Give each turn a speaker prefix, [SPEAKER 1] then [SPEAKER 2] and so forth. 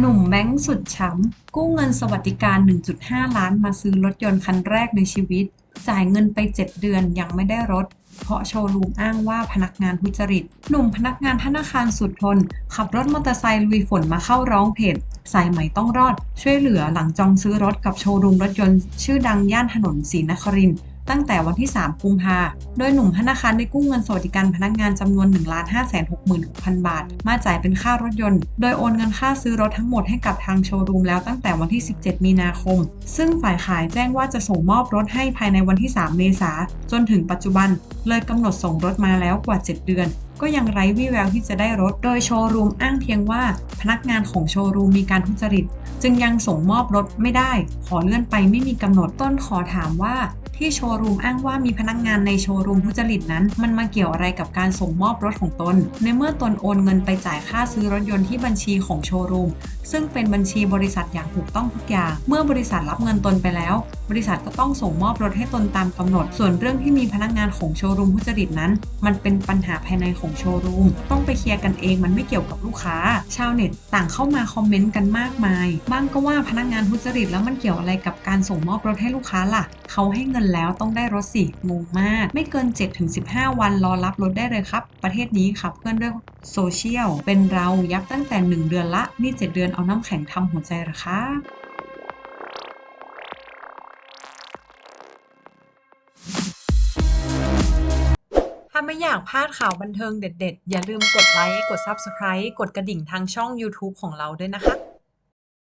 [SPEAKER 1] หนุ่มแบงค์สุดช้ำกู้เงินสวัสดิการ 1.5 ล้านมาซื้อรถยนต์คันแรกในชีวิต จ่ายเงินไป 7 เดือนยังไม่ได้รถ เพราะโชว์รูมอ้างว่าพนักงานทุจริต หนุ่มพนักงานธนาคารสุดทน ขับรถมอเตอร์ไซค์ลุยฝนมาเข้าร้องเพจสายไหม่ต้องรอด ช่วยเหลือหลังจองซื้อรถกับโชว์รูมรถยนต์ชื่อดังย่านถนนศรีนครินทร์ ตั้งแต่วันที่ 3 กุมภาโดยหนุ่มธนาคารได้กู้เงินสวัสดิการพนักงานจำนวน 1 5 6 6 0 0 0 บาท มาจ่ายเป็นค่ารถยนต์ โดยโอนเงินค่าซื้อรถทั้งหมดให้กับทางโชว์รูมแล้วตั้งแต่วันที่ 17 มีนาคม ซึ่งฝ่ายขายแจ้งว่าจะส่งมอบรถให้ภายในวันที่ 3 เมษาจนถึงปัจจุบัน เลยกำหนดส่งรถมาแล้วกว่า 7 เดือนก็ยังไร้วี่แววที่จะได้รถ โดยโชว์รูมอ้างเพียงว่า พนักงานของโชว์รูมมีการทุจริต จึงยังส่งมอบรถไม่ได้ ขอเลื่อนไปไม่มีกำหนดต้นขอถามว่า ที่โชว์รูมอ้างว่ามีพนักงานในโชว์รูมทุจริตนั้น มันมาเกี่ยวอะไรกับการส่งมอบรถของตน ในเมื่อตนโอนเงินไปจ่ายค่าซื้อรถยนต์ที่บัญชีของโชว์รูม ซึ่งเป็นบัญชีบริษัทอย่างถูกต้องทุกอย่าง เมื่อบริษัทรับเงินตนไปแล้ว บริษัทก็ต้องส่งมอบรถให้ตนตามกำหนด ส่วนเรื่องที่มีพนักงานของโชว์รูมทุจริตนั้น มันเป็นปัญหาภายในของโชว์รูม ต้องไปเคลียร์กันเองมันไม่เกี่ยวกับลูกค้า ชาวเน็ตต่างเข้ามาคอมเมนต์กันมากมาย บ้างก็ว่าพนักงานทุจริตแล้วมันเกี่ยวอะไรกับการส่งมอบรถให้ลูกค้าล่ะ เขาให้เงินแล้วต้องได้รถสิงงมาก ไม่เกิน 7-15 วันรอรับรถได้เลยครับ ประเทศนี้ขับเคลื่อนด้วยโซเชียล เป็นเรายับตั้งแต่ 1 เดือนละ นี่ 7 เดือนเอาน้ำแข็งทำหัวใจหรอครับถ้าไม่อยากพลาดข่าวบันเทิงเด็ดๆ อย่าลืมกดไลค์ กด Subscribe กดกระดิ่งทางช่อง YouTube ของเราด้วยนะคะ